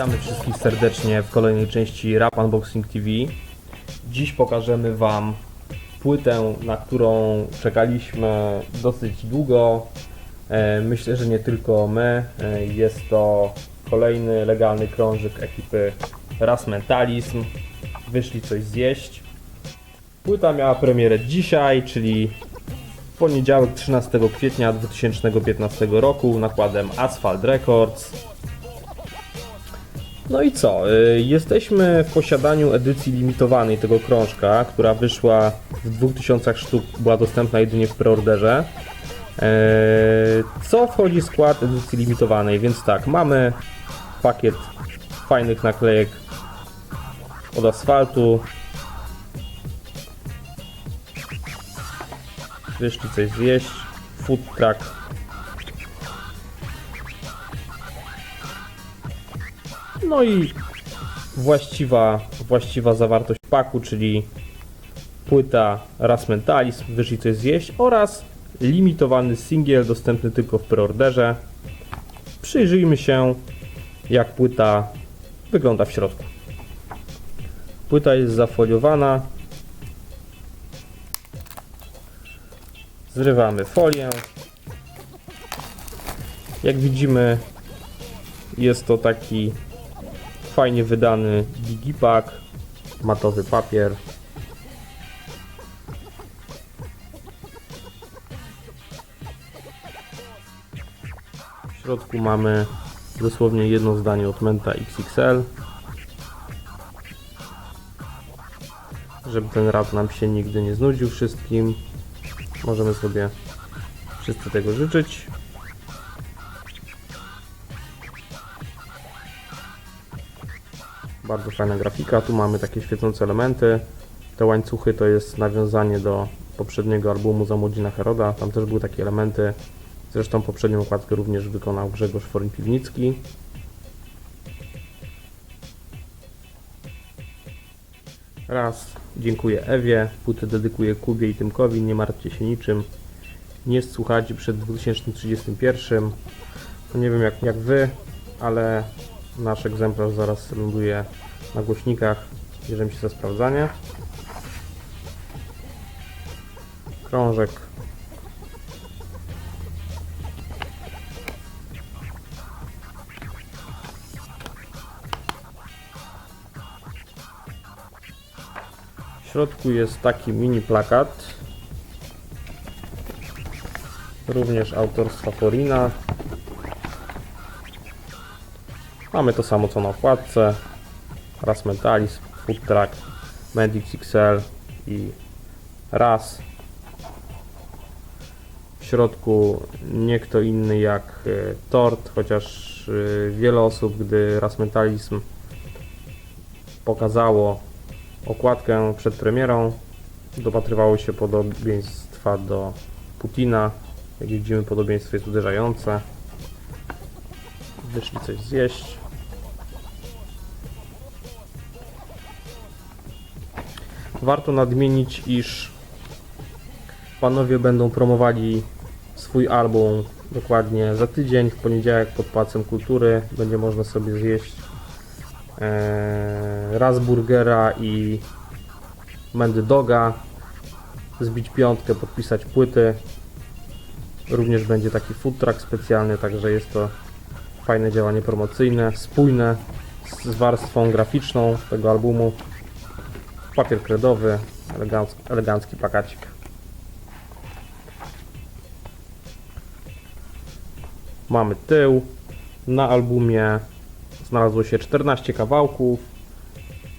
Witamy wszystkich serdecznie w kolejnej części Rap Unboxing TV. Dziś pokażemy Wam płytę, na którą czekaliśmy dosyć długo. E, Myślę, że nie tylko my. E, Jest to kolejny legalny krążyk ekipy Ras Mentalizm. Wyszli coś zjeść. Płyta miała premierę dzisiaj, czyli poniedziałek 13 kwietnia 2015 roku nakładem Asphalt Records. No i co? y, Jesteśmy w posiadaniu edycji limitowanej tego krążka, która wyszła w 2000 sztuk, była dostępna jedynie w preorderze. Eee, Co wchodzi w skład edycji limitowanej? Więc tak, mamy pakiet fajnych naklejek od asfaltu. Wyszli coś zjeść. Food truck No i właściwa, właściwa zawartość paku, czyli płyta Ras Mentalizm, wyszli coś zjeść oraz limitowany singiel dostępny tylko w preorderze. Przyjrzyjmy się jak płyta wygląda w środku. Płyta jest zafoliowana. Zrywamy folię. Jak widzimy jest to taki fajnie wydany digipack, matowy papier. W środku mamy dosłownie jedno zdanie od Menta XXL. Żeby ten rap nam się nigdy nie znudził wszystkim. Możemy sobie wszyscy tego życzyć. Bardzo fajna grafika. Tu mamy takie świecące elementy. Te łańcuchy to jest nawiązanie do poprzedniego albumu Zamodzina Heroda. Tam też były takie elementy. Zresztą poprzednią okładkę również wykonał Grzegorz Forin-Piwnicki. Raz dziękuję Ewie, płytę dedykuję Kubie i Tymkowi, nie martwcie się niczym. Nie słuchajcie przed 2031. No nie wiem jak, jak wy, ale nasz egzemplarz zaraz ląduje na głośnikach. Bierzemy się za sprawdzanie. Krążek. W środku jest taki mini plakat. Również autorstwa Forina. Mamy to samo co na okładce. Raz Metalizm, Food Truck, Medix XL i Raz. W środku nie kto inny jak e, Tort, chociaż e, wiele osób, gdy Raz Metalizm pokazało okładkę przed premierą, dopatrywało się podobieństwa do Putina. Jak widzimy, podobieństwo jest uderzające. Wyszli coś zjeść. Warto nadmienić, iż panowie będą promowali swój album dokładnie za tydzień, w poniedziałek pod Pałacem Kultury. Będzie można sobie zjeść e, raz burgera i mendy doga, zbić piątkę, podpisać płyty. Również będzie taki food truck specjalny, także jest to fajne działanie promocyjne, spójne z warstwą graficzną tego albumu. Papier kredowy, elegancki, elegancki pakacik. Mamy tył. Na albumie znalazło się 14 kawałków.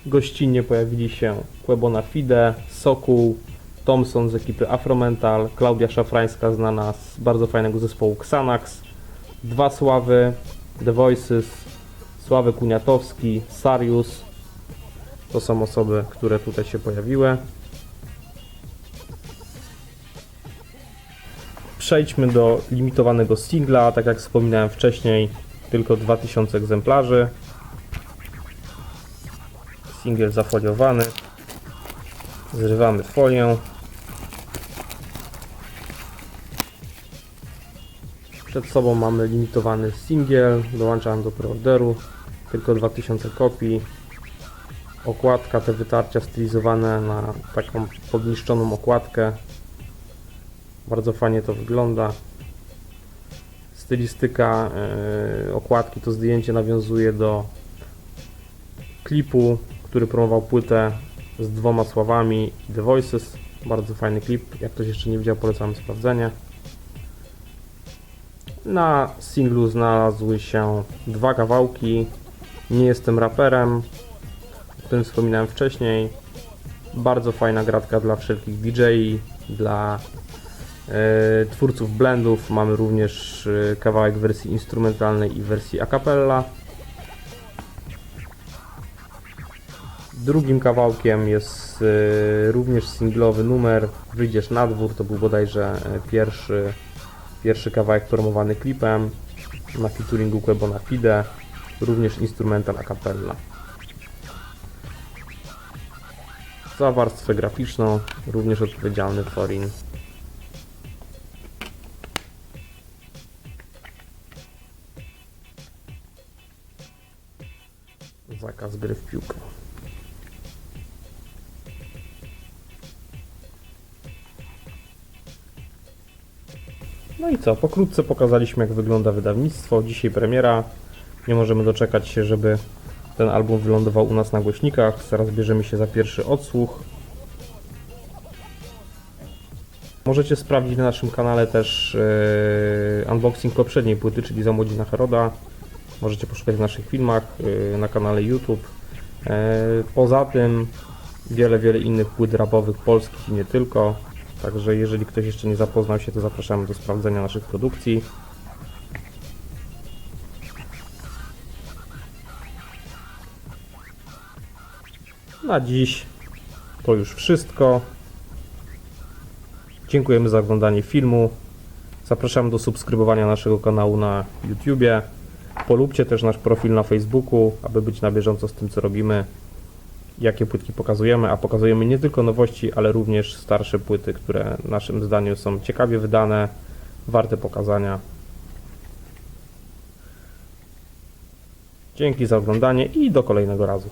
Gościnnie pojawili się Quebona Fide, Sokół, Thompson z ekipy Afromental, Klaudia Szafrańska znana z bardzo fajnego zespołu Xanax, Dwa Sławy, The Voices, Sławek Kuniatowski, Sarius. To są osoby, które tutaj się pojawiły. Przejdźmy do limitowanego singla. Tak jak wspominałem wcześniej, tylko 2000 egzemplarzy. Singiel zafoliowany. Zrywamy folię. Przed sobą mamy limitowany singiel, dołączam do preorderu. tylko 2000 kopii. Okładka, te wytarcia stylizowane na taką podniszczoną okładkę. Bardzo fajnie to wygląda. Stylistyka e, okładki, to zdjęcie nawiązuje do klipu, który promował płytę z dwoma słowami The Voices. Bardzo fajny klip. Jak ktoś jeszcze nie widział, polecam sprawdzenie. Na singlu znalazły się dwa kawałki. Nie jestem raperem, o którym wspominałem wcześniej. Bardzo fajna gratka dla wszelkich DJ, dla e, twórców blendów. Mamy również e, kawałek wersji instrumentalnej i wersji a cappella. Drugim kawałkiem jest e, również singlowy numer Wyjdziesz na dwór. To był bodajże pierwszy, pierwszy kawałek promowany klipem na featuringu Quebona Fide. Również instrumental a cappella. Za warstwę graficzną również odpowiedzialny Forin. Zakaz gry w piłkę. No i co? Pokrótce pokazaliśmy, jak wygląda wydawnictwo. Dzisiaj premiera. Nie możemy doczekać się, żeby ten album wylądował u nas na głośnikach. Zaraz bierzemy się za pierwszy odsłuch. Możecie sprawdzić na naszym kanale też e, unboxing poprzedniej płyty, czyli za Młodzina Heroda. Możecie poszukać w naszych filmach e, na kanale YouTube. E, poza tym wiele, wiele innych płyt rapowych polskich i nie tylko. Także jeżeli ktoś jeszcze nie zapoznał się, to zapraszamy do sprawdzenia naszych produkcji. Na dziś to już wszystko. Dziękujemy za oglądanie filmu. Zapraszamy do subskrybowania naszego kanału na YouTubie. Polubcie też nasz profil na Facebooku, aby być na bieżąco z tym, co robimy, jakie płytki pokazujemy, a pokazujemy nie tylko nowości, ale również starsze płyty, które naszym zdaniem są ciekawie wydane, warte pokazania. Dzięki za oglądanie i do kolejnego razu.